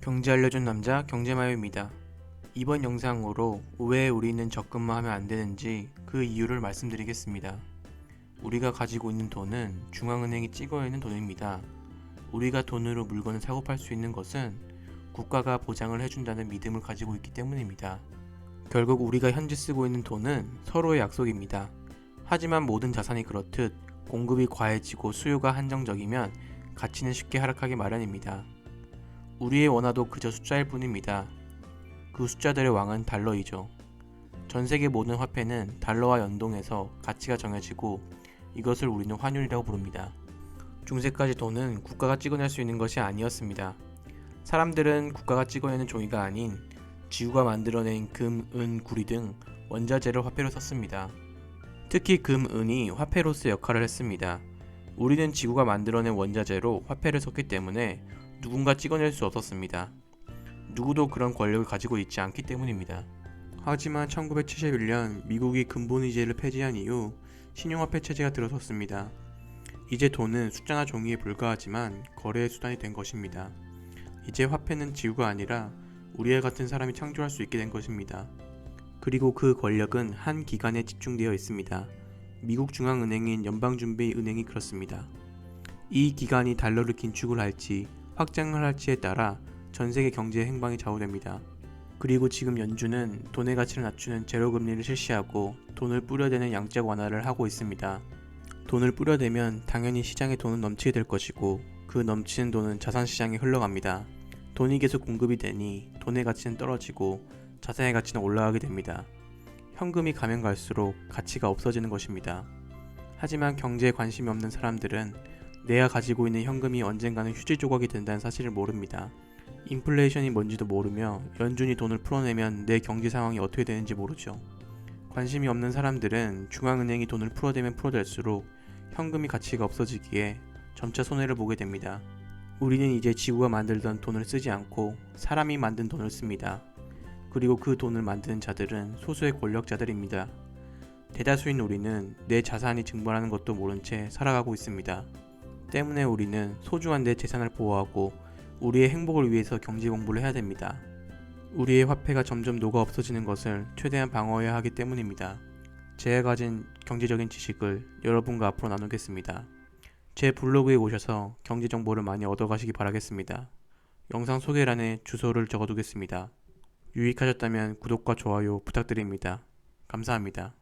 경제 알려준 남자 경제마요입니다. 이번 영상으로 왜 우리는 적금만 하면 안 되는지 그 이유를 말씀드리겠습니다. 우리가 가지고 있는 돈은 중앙은행이 찍어야 하는 돈입니다. 우리가 돈으로 물건을 사고 팔 수 있는 것은 국가가 보장을 해준다는 믿음을 가지고 있기 때문입니다. 결국 우리가 현재 쓰고 있는 돈은 서로의 약속입니다. 하지만 모든 자산이 그렇듯 공급이 과해지고 수요가 한정적이면 가치는 쉽게 하락하기 마련입니다. 우리의 원화도 그저 숫자일 뿐입니다. 그 숫자들의 왕은 달러이죠. 전 세계 모든 화폐는 달러와 연동해서 가치가 정해지고 이것을 우리는 환율이라고 부릅니다. 중세까지 돈은 국가가 찍어낼 수 있는 것이 아니었습니다. 사람들은 국가가 찍어내는 종이가 아닌 지구가 만들어낸 금, 은, 구리 등 원자재를 화폐로 썼습니다. 특히 금, 은이 화폐로서 역할을 했습니다. 우리는 지구가 만들어낸 원자재로 화폐를 썼기 때문에 누군가 찍어낼 수 없었습니다. 누구도 그런 권력을 가지고 있지 않기 때문입니다. 하지만 1971년 미국이 근본위제를 폐지한 이후 신용화폐 체제가 들어섰습니다. 이제 돈은 숫자나 종이에 불과하지만 거래의 수단이 된 것입니다. 이제 화폐는 지구가 아니라 우리와 같은 사람이 창조할 수 있게 된 것입니다. 그리고 그 권력은 한 기관에 집중되어 있습니다. 미국 중앙은행인 연방준비은행이 그렇습니다. 이 기관이 달러를 긴축을 할지 확장을 할지에 따라 전 세계 경제 행방이 좌우됩니다. 그리고 지금 연준은 돈의 가치를 낮추는 제로 금리를 실시하고 돈을 뿌려대는 양적 완화를 하고 있습니다. 돈을 뿌려대면 당연히 시장에 돈은 넘치게 될 것이고 그 넘치는 돈은 자산 시장에 흘러갑니다. 돈이 계속 공급이 되니 돈의 가치는 떨어지고 자산의 가치는 올라가게 됩니다. 현금이 가면 갈수록 가치가 없어지는 것입니다. 하지만 경제에 관심이 없는 사람들은 내가 가지고 있는 현금이 언젠가는 휴지 조각이 된다는 사실을 모릅니다. 인플레이션이 뭔지도 모르며 연준이 돈을 풀어내면 내 경제 상황이 어떻게 되는지 모르죠. 관심이 없는 사람들은 중앙은행이 돈을 풀어대면 풀어댈수록 현금이 가치가 없어지기에 점차 손해를 보게 됩니다. 우리는 이제 지구가 만들던 돈을 쓰지 않고 사람이 만든 돈을 씁니다. 그리고 그 돈을 만드는 자들은 소수의 권력자들입니다. 대다수인 우리는 내 자산이 증발하는 것도 모른 채 살아가고 있습니다. 때문에 우리는 소중한 내 재산을 보호하고 우리의 행복을 위해서 경제 공부를 해야 됩니다. 우리의 화폐가 점점 녹아 없어지는 것을 최대한 방어해야 하기 때문입니다. 제가 가진 경제적인 지식을 여러분과 앞으로 나누겠습니다. 제 블로그에 오셔서 경제 정보를 많이 얻어가시기 바라겠습니다. 영상 소개란에 주소를 적어두겠습니다. 유익하셨다면 구독과 좋아요 부탁드립니다. 감사합니다.